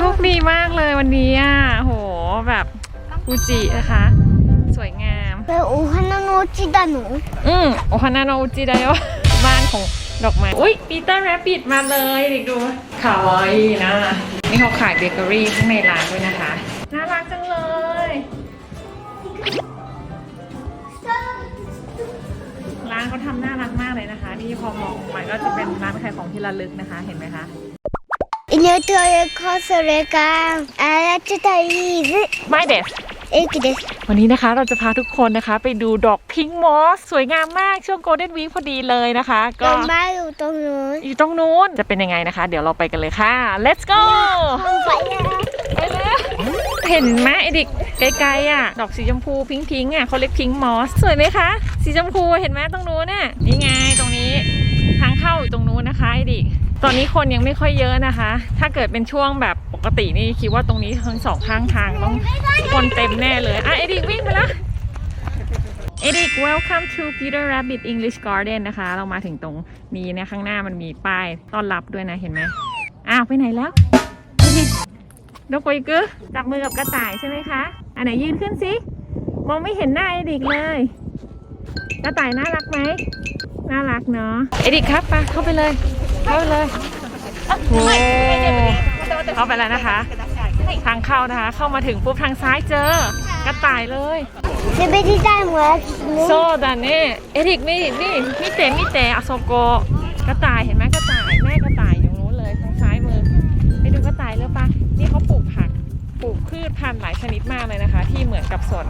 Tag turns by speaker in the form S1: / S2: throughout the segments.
S1: ชคดีมากเลยวันนี้อะโหแบบฟูจินะคะ สวยงาม
S2: เป็นโอฮานาโนจิดานุ
S1: อืมโอฮานาโนจิดาโยบ้านของดอกไม้อุ้ยปีเตอร์แรปปิดมาเลยเด็กดูคาวอยนะนี่เขาขายเบเกอรี่ข้างในร้านด้วยนะคะ น่ารักจังเลยร้านเขาทำน่ารักมากเลยนะคะ นี่พอมองไปก็จะเป็นร้านขายของที่ระลึกนะคะ เห็นไหมคะ
S2: 犬と猫それからあやってたいず
S1: ไม่เดส
S2: 駅です
S1: วันนี้นะคะเราจะพาทุกคนนะคะ ไปดูดอกพิงค์มอสสวยงามมากช่วงโกลเด้นวีคพอดีเลยนะคะ ก็
S2: 頑張ると思う
S1: อยู่ตรงนู้นจะเป็นยังไงนะคะ เดี๋ยวเราไปกันเลยค่ะ let's go ไปแล้วเห็นไหมไอเด็กไกลๆอ่ะ ดอกสีชมพูพิงพิงๆอ่ะเขาเรียกพิงค์มอสสวยไหมคะ สีชมพูเห็นไหมตรงนู้นน่ะนี่ไงตรงนี้ทางเข้าอยู่ตรงนู้นนะคะไอเด็ก ตอนนี้คนยังไม่ค่อยเยอะนะคะ ถ้าเกิดเป็นช่วงแบบปกตินี่คิดว่าตรงนี้ทั้งสองข้างทางต้องคนเต็มแน่เลย อะไอด็กวิ่งไปแล้วเอดิก welcome to Peter Rabbit English Garden นะคะ เรามาถึงตรงนี้นี่ยข้างหน้ามันมีป้ายต้อนรับด้วยนะเห็นไหมอ้าวไปไหนแล้วดกไปกึจับมือกับกระต่ายใช่ไหมคะ อันไหนยืนขึ้นสิ มองไม่เห็นหน้าเอดิกเลย กระต่ายน่ารักไหม น่ารักเนาะเอดิครับไปเข้าไปเลยเข้าไปเลยโอ้เข้าไปแล้วนะคะ ทางเข้านะคะ เข้ามาถึงปุ๊บทางซ้ายเจอกระต่ายเลย
S2: จะไปที่ใต้ห
S1: มดโซดานี่เอดิกนี่นี่มิเตมิเตอโซโกกระต่ายเห็น พันธุ์หลายชนิดมากเลยนะคะ ที่เหมือนกับส่วน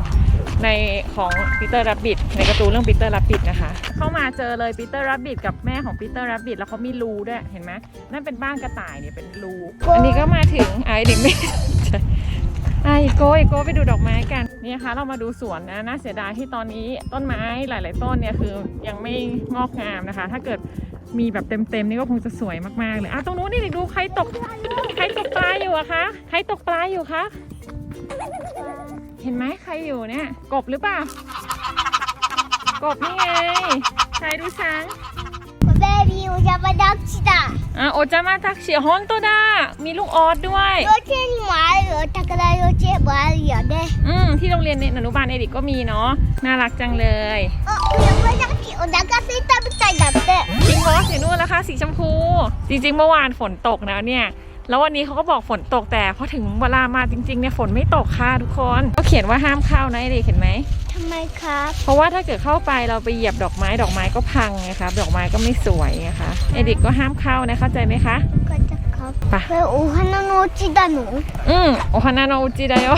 S1: ในของปีเตอร์รับบิทในการ์ตูนเรื่องปีเตอร์รับบิทนะคะ เข้ามาเจอเลยปีเตอร์รับบิทกับแม่ของปีเตอร์รับบิทแล้วเขามีรูด้วยเห็นไหมนั่นเป็นบ้านกระต่ายเนี่ยเป็นรูอันนี้ก็มาถึงไอะเด็กไม่ใช่อะอีโก้อีโก้ไปดูดอกไม้กันนี่นะคะเรามาดูสวนนะน่าเสียดายที่ตอนนี้ต้นไม้หลาย ๆ ต้นเนี่ยคือยังไม่งอกงามนะคะ ถ้าเกิดมีแบบเต็มๆนี่ก็คงจะสวยมากๆเลยอะตรงนู้นนี่ดูใครตกใครตกปลาอยู่อะคะใครตกปลาอยู่คะ เห็นไหมใครอยู่เนี่ย กบหรือเปล่ากบนี่ไงใครดูช้าง
S2: ベビーお邪魔だっちだ
S1: อ่ะโอจามาทักเชียฮอนโตดามีลูกออสด้วย
S2: 幼稚園にもあるよ宝幼稚園もあるよね
S1: อืมที่โรงเรียนเนี่ยอนุบาลเอดิกก็มีเนาะน่ารักจังเลย
S2: あお山崎お腹すいたみたいだって
S1: พิงค์มอสอยู่นู่นแล้วค่ะสีชมพู จริงๆ เมื่อวานฝนตกนะเนี่ย แล้ววันนี้เขาก็บอกฝนตกแต่พอถึงเวลามาจริงๆเนี่ยฝนไม่ตกค่ะทุกคนเขาเขียนว่าห้ามเข้านะเอเดียเห็นไหม
S2: ทำไมครับ
S1: เพราะว่าถ้าเกิดเข้าไปเราไปเหยียบดอกไม้ดอกไม้ก็พังไงครับดอกไม้ก็ไม่สวยไงคะเอเดียก็ห้ามเข้านะเข้าใจไหมคะ
S2: ก็จะครับ
S1: ไป
S2: โอฮานาโนจิดาหนู
S1: อืมโอฮานาโนจิดะโย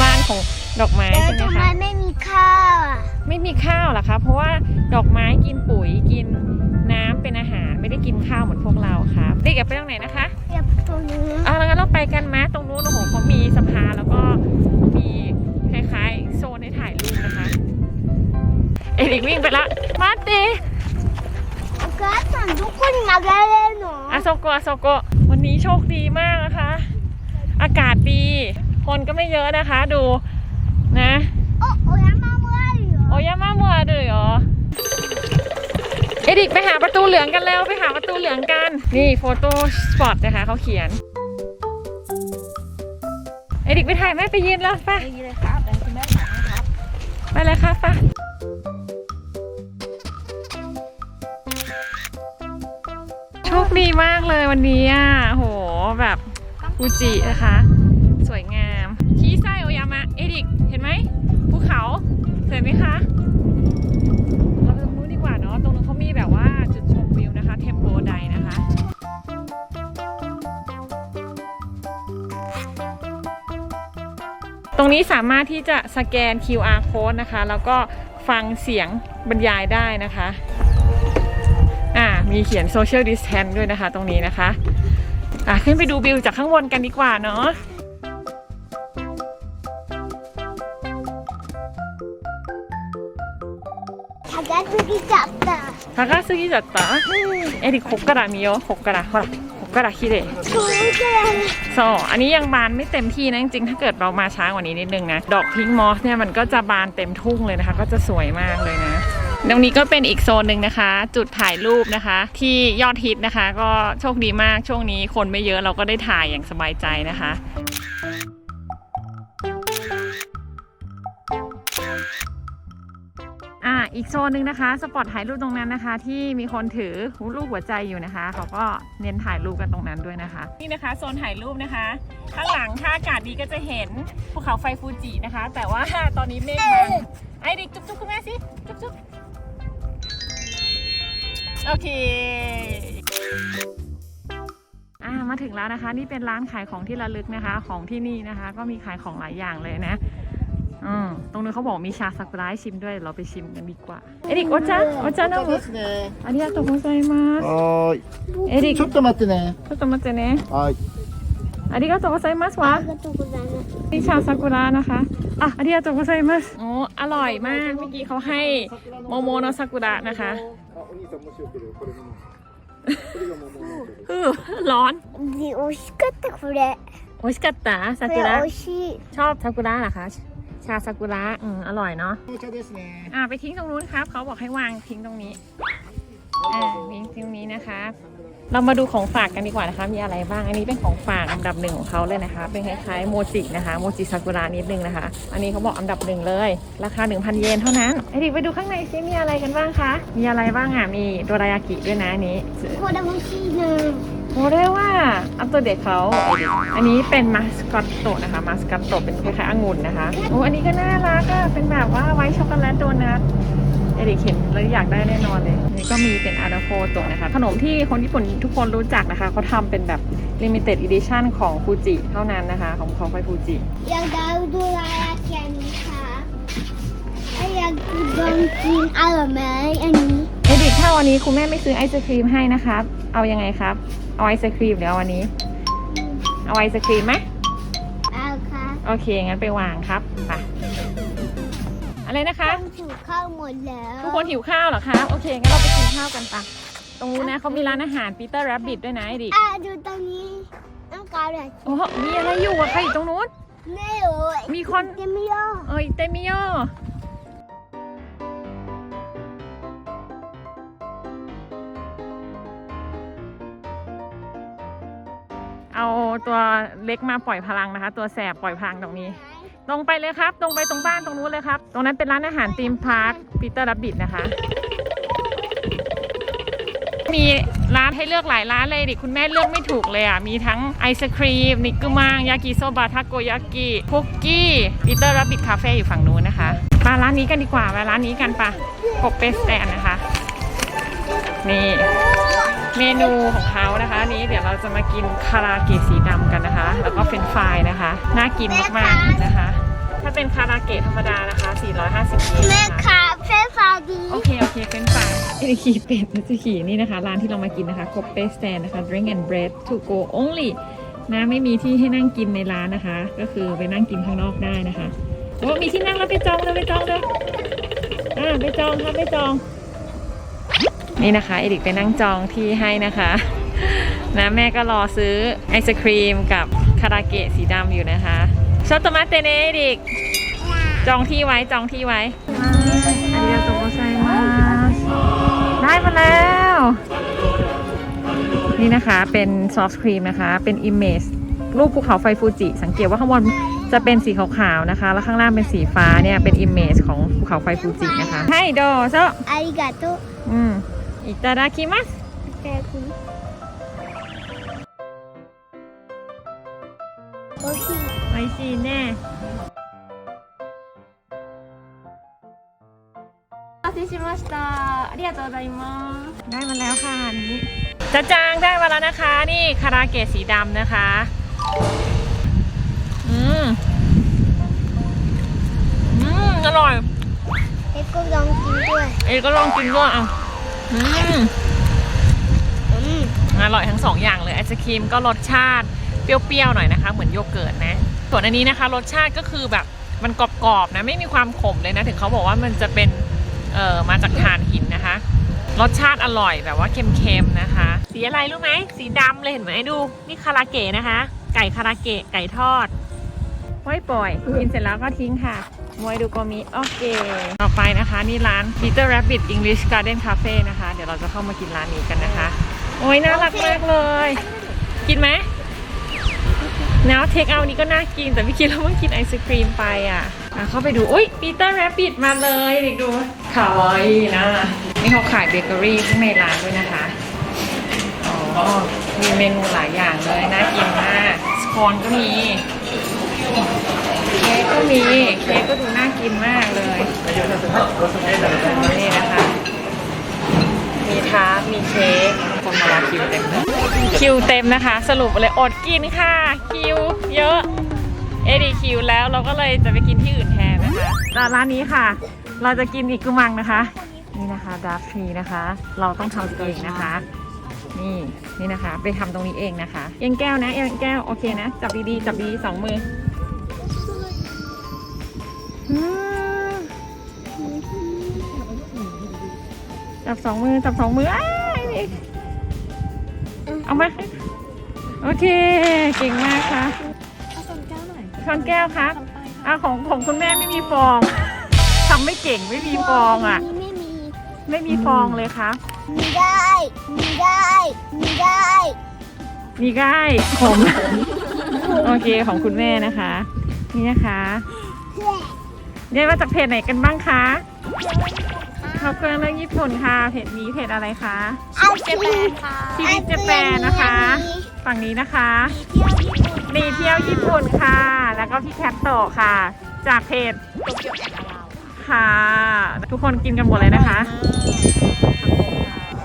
S1: บ้านของดอกไม้ใช่ไหมคะ
S2: ทำไมไม่มีข้าวอะ
S1: ไม่มีข้าวหรอคะเพราะว่าดอกไม้กินปุ๋ยกินน้ำเป็นอา ไม่ได้กินข้าวเหมือนพวกเราครับเด็กอยากไปตรงไหนนะคะ
S2: อยาก
S1: ไปตรงนู้นอะแล้วก็เราไปกันไหมตรงนู้นโอ้โหเขามีสะพานแล้วก็มีคล้ายๆโซนให้ถ่ายรูปนะคะเอริกวิ่งไปละมาติ
S2: กัสันทุกคนมาได้เลยหนู
S1: อะโซโกะโซโกะวันนี้โชคดีมากนะคะ อากาศดี คนก็ไม่เยอะนะคะดูนะ เอริกไปหาประตูเหลืองกันแล้วไปหาประตูเหลืองกัน นี่โฟโต้สปอตนะคะเขาเขียน เอริกไปถ่ายไหมไปยืนแล้วไป
S2: ดีเลยครับแต่คุณแม่ถามนะครับ
S1: ไปเลยค่ะไปโชคดีมากเลยวันนี้อะโหแบบฟูจินะคะ สวยงามคีไซโอยามะ เอริกเห็นไหมภูเขาสวยไหมคะ ตรงนี้สามารถที่จะสแกน QR code นะคะ แล้วก็ฟังเสียงบรรยายได้นะคะ อ่า มีเขียน social distance ด้วยนะคะ ตรงนี้นะคะ อ่ะ ขึ้นไปดูวิวจากข้างบนกันดีกว่าเนาะ
S2: 高すぎちゃった
S1: 高すぎちゃったえりこっから見ようこっからほら กระดาษ
S2: ขี้เห
S1: ร่ส่อันนี้ยังบานไม่เต็มที่นะจริงๆถ้าเกิดเรามาช้ากว่านี้นิดนึงนะ ดอกพิงค์มอสเนี่ยมันก็จะบานเต็มทุ่งเลยนะคะ ก็จะสวยมากเลยนะตรงนี้ก็เป็นอีกโซนหนึ่งนะคะ จุดถ่ายรูปนะคะ ที่ยอดฮิตนะคะ ก็โชคดีมากช่วงนี้คนไม่เยอะเราก็ได้ถ่ายอย่างสบายใจนะคะ อ่าอีกโซนหนึ่งนะคะสปอตถ่ายรูปตรงนั้นนะคะ ที่มีคนถือรูปหัวใจอยู่นะคะ เขาก็เน้นถ่ายรูปกันตรงนั้นด้วยนะคะ นี่นะคะโซนถ่ายรูปนะคะ ข้างหลังถ้าอากาศดีก็จะเห็นภูเขาไฟฟูจินะคะ แต่ว่าตอนนี้เมฆบังไอ้ดิกจุ๊บจุ๊บคุณแม่สิจุ๊บจุ๊บโอเคอ่ามาถึงแล้วนะคะ นี่เป็นร้านขายของที่ระลึกนะคะ ของที่นี่นะคะ ก็มีขายของหลายอย่างเลยนะ อืมตรงนู้นเขาบอกมีชาซากุระให้ชิมด้วย เราไปชิมกันดีกว่า เอริกโอจ้าโอจ้านะ
S3: こちらですね。
S1: ありがとうございます。
S3: はーい。
S1: エリック、
S3: ちょっと待ってね。
S1: ちょっと待ってね。
S3: はい。
S1: ありがとうございますわ
S2: あ。りがとうございます。
S1: นี่ชาซากุระนะคะอ่ะありがとうございますโอ้อร่อยมาก เมื่อกี้เขาให้โมโมโนซากุระนะคะ
S3: あ、お兄さんもしよければこれも。これが桃の木です。
S1: อือร้อน
S2: 美味しかったこれ。
S1: โอชิกัตตาซา
S2: こ
S1: กุระ
S2: れ美味しい。
S1: ชอบซากุระเหรอคะ ชาซากุระอืมอร่อยเนาะ
S3: 紅茶ですね。
S1: อ่ะไปทิ้งตรงนู้นครับ เขาบอกให้วางทิ้งตรงนี้ อ่าทิ้งตรงนี้นะคะ เรามาดูของฝากกันดีกว่านะคะ มีอะไรบ้าง อันนี้เป็นของฝากอันดับหนึ่งของเขาเลยนะคะ เป็นคล้ายๆโมจินะคะ โมจิซากุระนิดนึงนะคะ อันนี้เขาบอกอันดับหนึ่งเลย ราคา 1,000 เยนเท่านั้นไอดิไปดูข้างในซิมีอะไรกันบ้างคะ มีอะไรบ้างอ่ะ มีโดรายากิด้วยนะอันนี้
S2: これ欲しいな。
S1: โมเรียกว่าอัปตัวเด็กเขาอันนี้เป็นมาสคอตโตะนะคะมาสคอตโตะเป็นคล้ายๆองุ่นนะคะโอ้อันนี้ก็น่ารักอะเป็นแบบว่าไวท์ช็อกโกแลตโดนัทเอริกเห็นแล้วอยากได้แน่นอนเลยนี่ก็มีเป็นอาราโฟโตะนะคะ ขนมที่คนญี่ปุ่นทุกคนรู้จักนะคะ เขาทำเป็นแบบ limited edition ของฟูจิเท่านั้นนะคะ ของเขาไฟฟูจิ
S2: อยากได้อุด้ยากิอันนี้ค่ะอยากลองกินอร่อยไหมอันนี้
S1: เอริกถ้าวันนี้คุณแม่ไม่ซื้อไอศครีมให้นะครับ เอายังไงครับ เอาไอศครีมหรือเอาวันนี้ เอาไอศครีมไหม
S2: เอาค่ะ
S1: โอเค งั้นไปวางครับไปอะไรนะคะ
S2: ต้องถูกข้าวหมดแล้ว
S1: ทุกคนหิวข้าวเหรอครับโอเค งั้นเราไปกินข้าวกันปะตรงนู้นนะเขามีร้านอาหารปีเตอร์แรบบิทด้วยนะไอดิ
S2: อะดูตรงนี้ต้องการอะไร
S1: โอ้โหมีอะไรอยู่อะใครอยู่ตรงนู้น
S2: ไม่รู้
S1: มีคน
S2: จะไม่ยอม
S1: เอ้ยเตมิโย ตัวเล็กมาปล่อยพลังนะคะ ตัวแสบปล่อยพลังตรงนี้ ตรงไปเลยครับ ตรงไปตรงบ้านตรงนู้นเลยครับ ตรงนั้นเป็นร้านอาหารธีมพาร์คปีเตอร์รับบิดนะคะ มีร้านให้เลือกหลายร้านเลยดิคุณแม่เลือกไม่ถูกเลยอะ มีทั้งไอศครีม นิกกุมัง ยากิโซบะทาโกยากิคุกกี้ปีเตอร์รับบิดคาเฟ่อยู่ฝั่งนู้นนะคะ มาร้านนี้กันดีกว่ามาร้านนี้กันปะกบเปสแตนนะคะ นี่ เมนูของเขานะคะอันนี้เดี๋ยวเราจะมากินคาราเกะสีดำกันนะคะ แล้วก็เฟรนช์ฟรายนะคะ น่ากินมากๆนะคะ ถ้าเป็นคาราเกะธรรมดานะคะ 450เยน
S2: แม่
S1: นะคะ
S2: ค่ะเฟรฟาดี
S1: โอเค โอเค เป็นฝ่ายเอริขี่เป็ดนะจะขี่นี่นะคะ ร้านที่เรามากินนะคะคบเปสแตนนะคะ drink and bread to go only นะไม่มีที่ให้นั่งกินในร้านนะคะ ก็คือไปนั่งกินข้างนอกได้นะคะโอ้มีที่นั่งแล้วไปจองเลยไปจองเลยอ่าไปจองครับไปจอง นี่นะคะเอดิกไปนั่งจองที่ให้นะคะนะแม่ก็รอซื้อไอศครีมกับคาราเกะสีดำอยู่นะคะชอตมาเตเนเอดิกจองที่ไว้จองที่ไว้อาริยาโตโกไซมาได้มาแล้ว นี่นะคะเป็นซอฟต์ครีมนะคะ เป็นอิมเมจรูปภูเขาไฟฟูจิ สังเกตว่าข้างบนจะเป็นสีขาวๆนะคะ แล้วข้างล่างเป็นสีฟ้าเนี่ย เป็นอิมเมจของภูเขาไฟฟูจินะคะ ให้โดโซ
S2: อาริกา
S1: โตอืม าดาคิมัส
S2: いただきます美味しい
S1: ไอซีแน่お待たせしましたありがとうございますได้มาแล้วค่ะอันนี้จะจางได้มาแล้วนะคะ นี่คาราเกะสีดำนะคะ อืม อืม อร่อย
S2: เอ็กก็ลองกินด้วย
S1: เอ้ยก็ลองกินด้วยอ่ะ อืม
S2: อ
S1: ร่อยทั้งสองอย่างเลยไอศครีมก็รสชาติเปรี้ยวๆหน่อยนะคะ เหมือนโยเกิร์ตนะ ส่วนอันนี้นะคะ รสชาติก็คือแบบมันกรอบๆนะไม่มีความขมเลยนะ ถึงเขาบอกว่ามันจะเป็นเอ่อมาจากถ่านหินนะคะ รสชาติอร่อยแบบว่าเค็มๆนะคะ สีอะไรรู้ไหมสีดำเลยเห็นไหมดูนี่คาราเกะนะคะ ไก่คาราเกะไก่ทอดไว้ปล่อยกินเสร็จแล้วก็ทิ้งค่ะ มวยดูโกมิโอเค ต่อไปนะคะนี่ร้าน Peter Rabbit English Garden Cafe นะคะ เดี๋ยวเราจะเข้ามากินร้านนี้กันนะคะ โอ้ยน่ารักมากเลย กินไหมแล้วเทคเอานี้ก็น่ากิน แต่ไม่คิดแล้วว่ากินไอศครีมไปอะอะเข้าไปดู อุ้ย Peter Rabbit มาเลยเด็กดูขาวายนะ นี่เขาขายเบเกอรี่ข้างในร้านด้วยนะคะ อ๋อ มีเมนูหลายอย่างเลย น่ากินมาก สคอนก็มี เค้กก็มี เค้กก็ดูน่ากินมากเลย นี่นะคะ มีทาร์ตมีเค้กคนมารอคิวเต็มเลยคิวเต็มนะคะ สรุปเลยอดกินค่ะ คิวเยอะ เอดีคิวแล้วเราก็เลยจะไปกินที่อื่นแทนนะคะร้านนี้ค่ะ เราจะกินอีกกุมังนะคะ นี่นะคะดาร์ฟทีนะคะ เราต้องทำเองนะคะนี่นี่นะคะ ไปทำตรงนี้เองนะคะ เอียงแก้วนะ เอียงแก้ว โอเคนะ จับดีๆ จับดีสองมือ จับสองมือจับสองมืออ้ายนี่เอามาโอเค เก่งมากค่ะ
S2: เอาส่งเจ้าหน่อย
S1: ช้อนแก้วครับอะของของคุณแม่ไม่มีฟองทำไม่เก่งไม่มีฟองอะ
S2: ไม่มี
S1: ไม่มีฟองเลยครับ
S2: มีได้มีได้มีได้
S1: มีง่ายผมโอเคของคุณแม่นะคะ นี่นะคะเนี่ยมาจากเพจไหนกันบ้างคะ ขอบคุณเรื่องญี่ปุ่นค่ะเพจนี้เพจอะไรคะ
S2: เอาเจแปนค่ะ
S1: ชีวิตเจแปนนะคะ ฝั่งนี้นะคะ
S2: เที่ยวญี่ปุ่น
S1: มีเที่ยวญี่ปุ่นค่ะ แล้วก็พี่แคทโตะค่ะ จากเพจ
S2: โตเกียวแอนด์เรา
S1: ค่ะ ทุกคนกินกันหมดเลยนะคะ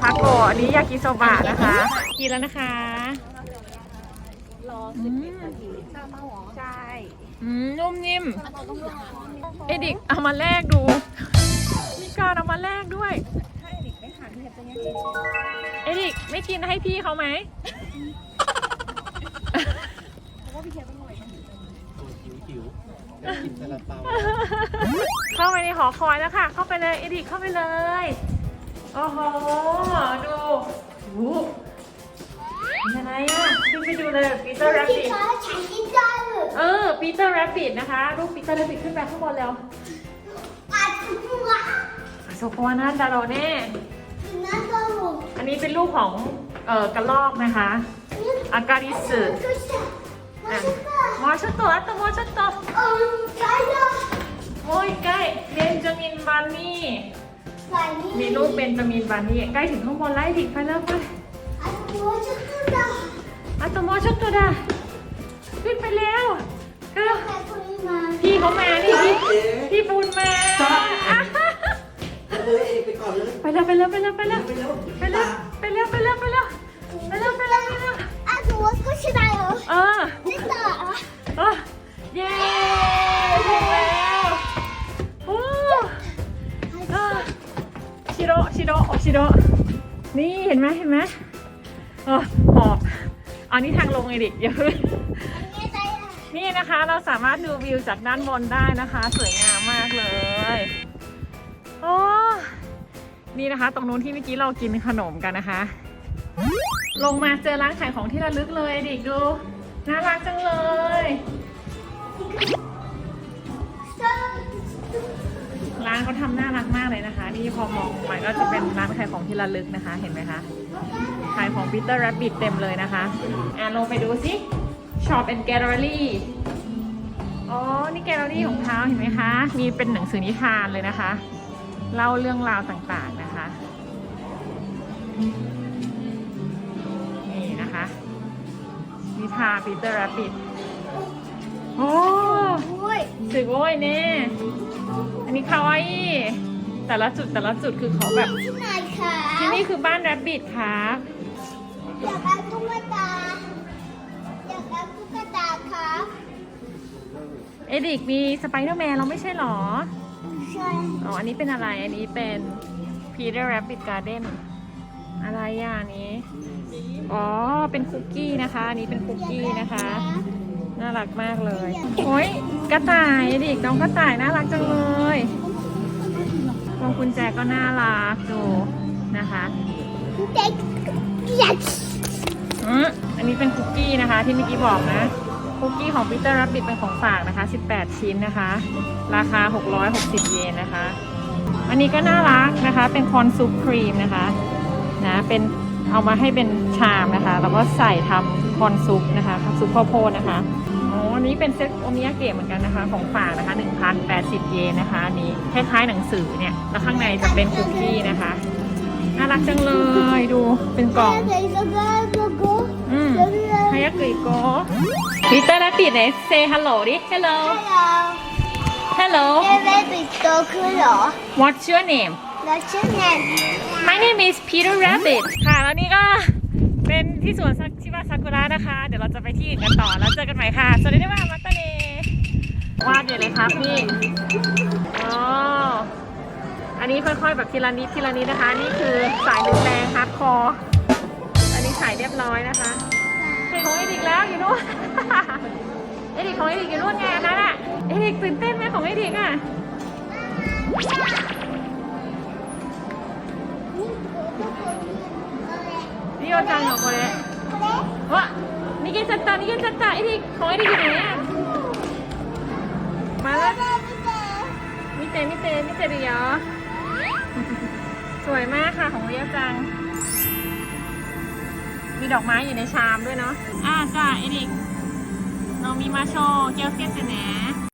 S1: ทาโกะอันนี้ยากิโซบะนะคะ กินแล้วนะคะ
S2: รอสิบเอ็ดนาทีซาเป้าหรอใช่
S1: อืมนุ่มนิ่ม
S2: มันต้องรอ
S1: เอดิกเอามาแลกดูมี การเอามาแลกด้วย
S2: ถ้าเด็กไม่ทานที่เห็นจะยังกิน
S1: เอดิกไม่กินให้พี่เขาไหม
S2: เพราะว่าพี่เทียบต้องรอย
S3: หิวกินซาลาเปา
S1: เข้าไปในหอคอยแล้วค่ะ เข้าไปเลยเอดิกเข้าไปเลย โอ้โห ดูโอ้โหเป็นอะไรอะขึ้นไปดูเลยปีเตอร์แรปปิด
S2: ฉันกินได้เลย
S1: เออปีเตอร์แรปปิดนะคะ รูปปีเตอร์แรปปิดขึ้นไปข้างบนแล้ว
S2: อาจจะตัว
S1: โซโกวานาดาโรเน่
S2: นั่นก็หมู
S1: อันนี้เป็นรูปของเอ่อกระลอกนะคะอากาดิสึ
S2: ก็ใช่มาชิตะ
S1: มอชโตะอัตโตมอชโตะ
S2: อืมใช่แล้ว
S1: โอ้ยใกล้เบนจามินบานนี่
S2: ใส่นี่
S1: มีรูปเบนจามินบานนี่ใกล้ถึงข้างบนไล่ดิไปแล้วไป
S2: อาจจะตัวจะขึ้นได้
S1: อัตโตมอชโตะ อ
S3: กไปก่อนเลย
S1: ไปแล้วไปแล้วไปแล้วไปแล้วไปแล้วไปแล้วไปแล้วไปแล้วไปแล้วไปแล้วไปแล้วไปแล้ว
S2: อาจจะว่าก็ใช่ได้เหรอ
S1: เออ
S2: นี่ต่อ
S1: เออเย้ถึงแล้วโอ้เออชิโร่ชิโร่โอชิโร่นี่เห็นไหมเห็นไหมเออหอบอันนี้ทางลงไงดิอย่าเพิ่ง
S2: นี่ใจอะ
S1: นี่นะคะเราสามารถดูวิวจากด้านบนได้นะคะ สวยงามมากเลย โอ้ นี่นะคะ ตรงนู้นที่เมื่อกี้เรากินขนมกันนะคะ ลงมาเจอร้านขายของที่ระลึกเลยดิดูน่ารักจังเลย ร้านเขาทำน่ารักมากเลยนะคะ นี่พอมองไปก็จะเป็นร้านขายของที่ระลึกนะคะ เห็นไหมคะขายของ Peter Rabbit เต็มเลยนะคะอะลงไปดูสิ Shop and Gallery อ๋อ นี่แกลเลอรี่ของเขาเห็นไหมคะ มีเป็นหนังสือนิทานเลยนะคะ เล่าเรื่องราวต่างๆนะ นี่นะคะนิทาน Peter Rabbit โอ้
S2: โอ้ย
S1: สึกโว้ยเน่อันนี้คาวาอิแต่ละจุดแต่ละจุดคือเขาแบบ
S2: ที่ไหนคะ
S1: ที่นี่คือบ้านแรบบิทครับ
S2: อยากได้ตุ๊กตาอยากได้ตุ๊กตาครับ
S1: เอดิกมีสไปเดอร์แมนเราไม่ใช่หรอ
S2: ใช่
S1: อ๋อ อันนี้เป็นอะไร อันนี้เป็น Peter Rabbit Garden อะไรอะอันนี้อ๋อเป็นคุกกี้นะคะอันนี้เป็นคุกกี้นะคะ น่ารักมากเลยโอ้ยกระต่ายดิน้องกระต่ายน่ารักจังเลยพวงกุญแจก็น่ารักดูนะคะ
S2: เด็กอยาก
S1: อืมอันนี้เป็นคุกกี้นะคะ ที่เมื่อกี้บอกนะคุกกี้ของปีเตอร์รับบิทเป็นของฝากนะคะ 18 ชิ้นนะคะ ราคา 660 เยนนะคะ อันนี้ก็น่ารักนะคะ เป็นคอนซุปครีมนะคะ นะเป็นเอามาให้เป็นชามนะคะ แล้วก็ใส่ทำคอนซุปนะคะซุปข้าวโพดนะคะอ๋ออันนี้เป็นเซ็ตโอมิยาเกะเหมือนกันนะคะ ของฝากนะคะ1,080 เยนนะคะอันนี้คล้ายๆหนังสือเนี่ยแล้วข้างในจะเป็นคุกกี้นะคะน่ารักจังเลยดูเป็นกล่องอืมฮายากุอิโกวิตาราปิดไหนเซฮัลโหลดิ hello hello what's your name my name is Peter Rabbit ค่ะ แล้วนี่ก็เป็นที่สวนชิบะซากุระนะคะ เดี๋ยวเราจะไปที่อื่นกันต่อ แล้วเจอกันใหม่ค่ะ สวัสดีค่ะมาตาเนวาดอยู่เลยครับพี่อ๋ออันนี้ค่อยๆ แบบทีละนิดทีละนิดนะคะ นี่คือสายรุนแรงฮาร์ดคอร์ อันนี้สายเรียบร้อยนะคะเพลงของเอดิกแล้วอยู่นู่นเอดิกของเอดิกอยู่นู่นไงอันนั้นอะเอดิกตื่นเต้นไหมของเอดิกอะ ตตาเอดิกของเอดิกอยู่ไหนอะมาแล้วมิเตมิเตมิเตดิยอสวยมากค่ะของเรียวจัง มีดอกไม้อยู่ในชามด้วยเนาะอ่าจ้าเอดิกเรามีมาโชว์เกียวเซียนเสนะ